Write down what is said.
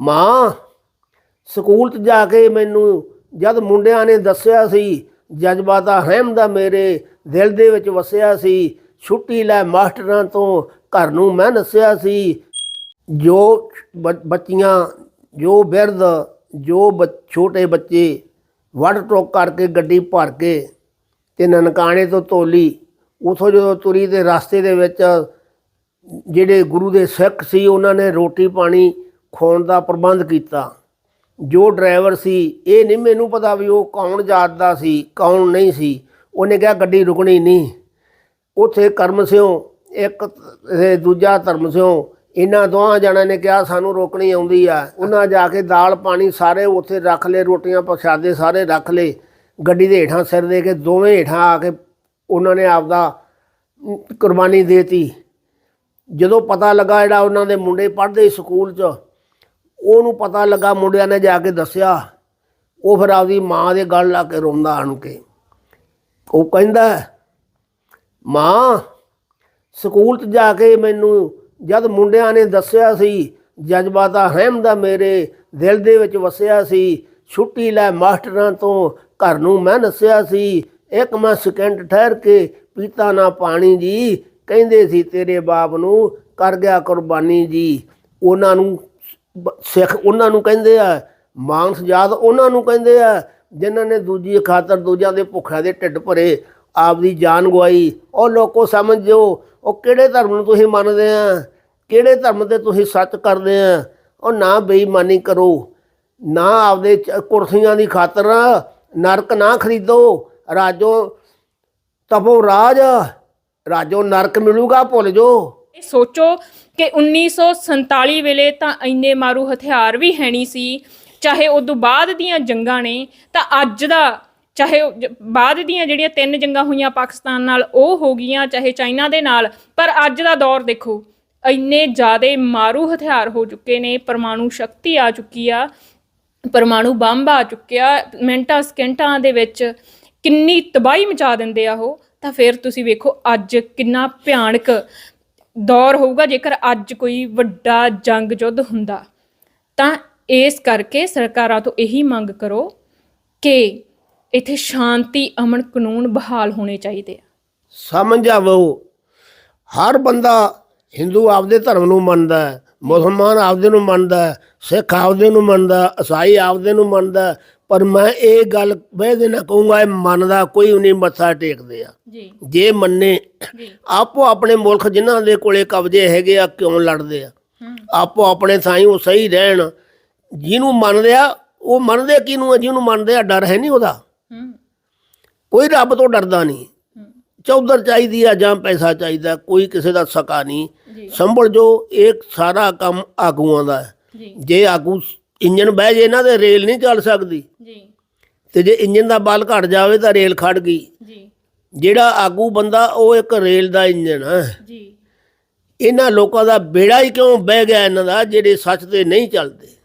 ਮਾਂ, ਸਕੂਲ 'ਚ ਜਾ ਕੇ ਮੈਨੂੰ ਜਦ ਮੁੰਡਿਆਂ ਨੇ ਦੱਸਿਆ ਸੀ ਜਜ਼ਬਾਤਾ ਅਹਿਮਦਾ ਮੇਰੇ ਦਿਲ ਦੇ ਵਿੱਚ ਵਸਿਆ ਸੀ, ਛੁੱਟੀ ਲੈ ਮਾਸਟਰਾਂ ਤੋਂ ਘਰ ਨੂੰ ਮੈਂ ਨਸਿਆ ਸੀ। ਜੋ ਬ- ਬੱਚੀਆਂ, ਜੋ ਬਿਰਧ, ਜੋ ਬ- ਛੋਟੇ ਬੱਚੇ ਵੱਡ ਟੋਕ ਕਰਕੇ ਗੱਡੀ ਭਰ ਕੇ ਤੇ ਨਨਕਾਣੇ ਤੋਂ ਤੋਲੀ ਉਥੋਂ ਜਦੋਂ ਤੁਰੀ ਤੇ ਰਸਤੇ ਦੇ ਵਿੱਚ ਜਿਹੜੇ ਗੁਰੂ ਦੇ ਸਿੱਖ ਸੀ, ਉਹਨਾਂ ਨੇ ਰੋਟੀ ਪਾਣੀ ਖਵਾਉਣ ਦਾ ਪ੍ਰਬੰਧ ਕੀਤਾ। ਜੋ ਡਰਾਈਵਰ ਸੀ ਇਹ ਨਹੀਂ ਮੈਨੂੰ ਪਤਾ ਵੀ ਉਹ ਕੌਣ ਜਾਤ ਦਾ ਸੀ ਕੌਣ ਨਹੀਂ ਸੀ। ਉਹਨੇ ਕਿਹਾ ਗੱਡੀ ਰੁਕਣੀ ਨਹੀਂ। ਉਥੇ ਕਰਮ ਸਿਓ ਇੱਕ ਦੂਜਾ ਧਰਮ ਸਿਓ ਇਹਨਾਂ ਦੋਹਾਂ ਜਣਾਂ ਨੇ ਕਿਹਾ ਸਾਨੂੰ ਰੋਕਣੀ ਆਉਂਦੀ ਆ। ਉਹਨਾਂ ਜਾ ਕੇ ਦਾਲ ਪਾਣੀ ਸਾਰੇ ਉੱਥੇ ਰੱਖ ਲਏ ਰੋਟੀਆਂ ਪ੍ਰਸ਼ਾਦੇ ਸਾਰੇ ਰੱਖ ਲਏ। ਗੱਡੀ ਦੇ ਹੇਠਾਂ ਸਿਰ ਦੇ ਕੇ ਦੋਵੇਂ ਹੇਠਾਂ ਆ ਕੇ ਉਹਨਾਂ ਨੇ ਆਪਦਾ ਅਮ, ਕੁਰਬਾਨੀ ਦੇਤੀ। ਜਦੋਂ ਪਤਾ ਲੱਗਾ ਜਿਹੜਾ ਉਹਨਾਂ ਦੇ ਮੁੰਡੇ ਪੜ੍ਹਦੇ ਸਕੂਲ 'ਚ ਉਹਨੂੰ ਪਤਾ ਲੱਗਾ, ਮੁੰਡਿਆਂ ਨੇ ਜਾ ਕੇ ਦੱਸਿਆ, ਉਹ ਫਿਰ ਆਪਦੀ ਮਾਂ ਦੇ ਗਲ ਲਾ ਕੇ ਰੋਂਦਾ ਆਣ ਕੇ। ਉਹ ਕਹਿੰਦਾ, ਮਾਂ, ਸਕੂਲ 'ਚ ਜਾ ਕੇ ਮੈਨੂੰ ਜਦ ਮੁੰਡਿਆਂ ਨੇ ਦੱਸਿਆ ਸੀ ਜਜ਼ਬਾਤਾ ਅਹਿਮਦਾ ਮੇਰੇ ਦਿਲ ਦੇ ਵਿੱਚ ਵਸਿਆ ਸੀ, ਛੁੱਟੀ ਲੈ ਮਾਸਟਰਾਂ ਤੋਂ ਘਰ ਨੂੰ ਮੈਂ ਨਸਿਆ ਸੀ, ਇੱਕ ਮੈਂ ਸਕਿੰਟ ਠਹਿਰ ਕੇ ਪੀਤਾ ਨਾ ਪਾਣੀ ਜੀ, ਕਹਿੰਦੇ ਸੀ ਤੇਰੇ ਬਾਪ ਨੂੰ, ਕਰ ਗਿਆ ਕੁਰਬਾਨੀ ਜੀ, ਉਹਨਾਂ ਨੂੰ ਸਿੱਖ ਉਹਨਾਂ ਨੂੰ ਕਹਿੰਦੇ ਆ, ਮਾਨਸ ਜਾਤ ਉਹਨਾਂ ਨੂੰ ਕਹਿੰਦੇ ਆ, ਜਿਨ੍ਹਾਂ ਨੇ ਦੂਜੀ ਖਾਤਰ ਦੂਜਿਆਂ ਦੇ ਭੁੱਖਾਂ ਦੇ ਢਿੱਡ ਭਰੇ, ਆਪਦੀ ਜਾਨ ਗਵਾਈ। ਉਹ ਲੋਕੋ ਸਮਝੋ ਉਹ ਕਿਹੜੇ ਧਰਮ ਨੂੰ ਤੁਸੀਂ ਮੰਨਦੇ ਆ? ਕਿਹੜੇ ਧਰਮ ਤੇ ਤੁਸੀਂ ਸੱਚ ਕਰਦੇ ਆ? ਉਹ ਨਾ ਬੇਈਮਾਨੀ ਕਰੋ, ਨਾ ਆਪਦੇ ਚ- ਕੁਰਸੀਆਂ ਦੀ ਖਾਤਰ ਨਰਕ ਨਾ ਖਰੀਦੋ। ਰਾਜੋ ਤਪੋ ਰਾਜ, ਰਾਜੋ ਨਰਕ ਮਿਲੂਗਾ, ਭੁੱਲ ਜੋ। ਸੋਚੋ ਕਿ 1947 ਵੇਲੇ ਤਾਂ ਇੰਨੇ ਮਾਰੂ ਹਥਿਆਰ ਵੀ ਹੈ ਨਹੀਂ ਸੀ। ਚਾਹੇ ਉਦੋਂ ਬਾਅਦ ਦੀਆਂ ਜੰਗਾਂ ਨੇ, ਤਾਂ ਅੱਜ ਦਾ ਚਾਹੇ ਬਾਅਦ ਦੀਆਂ ਜਿਹੜੀਆਂ ਤਿੰਨ ਜੰਗਾਂ ਹੋਈਆਂ ਪਾਕਿਸਤਾਨ ਨਾਲ, ਉਹ ਹੋ ਗਈਆਂ ਚਾਹੇ ਚਾਈਨਾ ਦੇ ਨਾਲ। ਪਰ ਅੱਜ ਦਾ ਦੌਰ ਦੇਖੋ, ਇੰਨੇ ਜ਼ਿਆਦੇ ਮਾਰੂ ਹਥਿਆਰ ਹੋ ਚੁੱਕੇ ਨੇ, ਪਰਮਾਣੂ ਸ਼ਕਤੀ ਆ ਚੁੱਕੀ ਆ, ਪਰਮਾਣੂ ਬੰਬ ਆ ਚੁੱਕਿਆ ਮਿੰਟਾਂ ਸਕਿੰਟਾਂ ਦੇ ਵਿੱਚ ਕਿੰਨੀ ਤਬਾਹੀ ਮਚਾ ਦਿੰਦੇ ਆ ਉਹ। ਤਾਂ ਫਿਰ ਤੁਸੀਂ ਵੇਖੋ ਅੱਜ ਕਿੰਨਾ ਭਿਆਨਕ ਦੌਰ ਹੋਊਗਾ, ਜੇਕਰ ਅੱਜ ਕੋਈ ਵੱਡਾ ਜੰਗ ਯੁੱਧ ਹੁੰਦਾ, ਤਾਂ ਇਸ ਕਰਕੇ ਸਰਕਾਰਾਂ ਤੋਂ ਇਹੀ ਮੰਗ ਕਰੋ ਕਿ ਇੱਥੇ ਸ਼ਾਂਤੀ, ਅਮਨ, ਕਾਨੂੰਨ ਬਹਾਲ ਹੋਣੇ ਚਾਹੀਦੇ ਆ। ਸਮਝ ਆਵੋ, ਹਰ ਬੰਦਾ ਹਿੰਦੂ ਆਪਦੇ ਧਰਮ ਨੂੰ ਮੰਨਦਾ ਹੈ, ਮੁਸਲਮਾਨ ਆਪਦੇ ਨੂੰ ਮੰਨਦਾ ਹੈ ਸਿੱਖ ਆਪਦੇ ਨੂੰ ਮੰਨਦਾ ਈਸਾਈ ਆਪਦੇ ਨੂੰ ਮੰਨਦਾ ਪਰ ਮੈਂ ਇਹ ਗੱਲ ਬਹਿਦੇ ਨਾ ਕਹੂੰਗਾ ਇਹ ਮੰਨਦਾ ਕੋਈ ਨਹੀਂ ਮੱਥਾ ਟੇਕਦੇ ਆ। ਜੀ। ਜੇ ਮੰਨੇ ਆਪੋ ਆਪਣੇ ਮੁਲਕ ਜਿਨ੍ਹਾਂ ਦੇ ਕੋਲੇ ਕਬਜ਼ੇ ਹੈਗੇ ਆ ਕਿਉਂ ਲੜਦੇ ਆ? ਆਪੋ ਆਪਣੇ ਥਾਈ ਉਹ ਸਹੀ ਰਹਿਣ ਜਿਹਨੂੰ ਮੰਨਦੇ ਆ ਉਹ ਮੰਨਦੇ ਕਿਹਨੂੰ ਆ? ਜਿਹਨੂੰ ਮੰਨਦੇ ਆ ਡਰ ਹੈ ਨਹੀਂ ਉਹਦਾ। ਕੋਈ ਰੱਬ ਤੋਂ ਡਰਦਾ ਨਹੀਂ। ਚੌਧਰ ਚਾਹੀਦੀ ਆ ਜਾਂ ਪੈਸਾ ਚਾਹੀਦਾ ਕੋਈ ਕਿਸੇ ਦਾ ਸਕਾ ਨਹੀਂ। ਸੰਭਲ ਜੋ ਇਹ ਸਾਰਾ ਕੰਮ ਆਗੂਆਂ ਦਾ ਹੈ। ਜੀ। ਜੇ ਆਗੂ ਇੰਜਨ ਬਹਿ ਜੇ ਇਹਨਾਂ ਦੇ ਰੇਲ ਨਹੀਂ ਚੱਲ ਸਕਦੀ। ਜੀ। ਤੇ ਜੇ ਇੰਜਨ ਦਾ ਬਲ ਘਟ ਜਾਵੇ ਤਾਂ ਰੇਲ ਖੜ ਗਈ। ਜੀ। ਜਿਹੜਾ ਆਗੂ ਬੰਦਾ ਉਹ ਇੱਕ ਰੇਲ ਦਾ ਇੰਜਨ ਹੈ। ਜੀ। ਇਹਨਾਂ ਲੋਕਾਂ ਦਾ ਬੇੜਾ ਹੀ ਕਿਉਂ ਬਹਿ ਗਿਆ ਇਹਨਾਂ ਦਾ ਜਿਹੜੇ ਸੱਚ ਤੇ ਨਹੀਂ ਚੱਲਦੇ?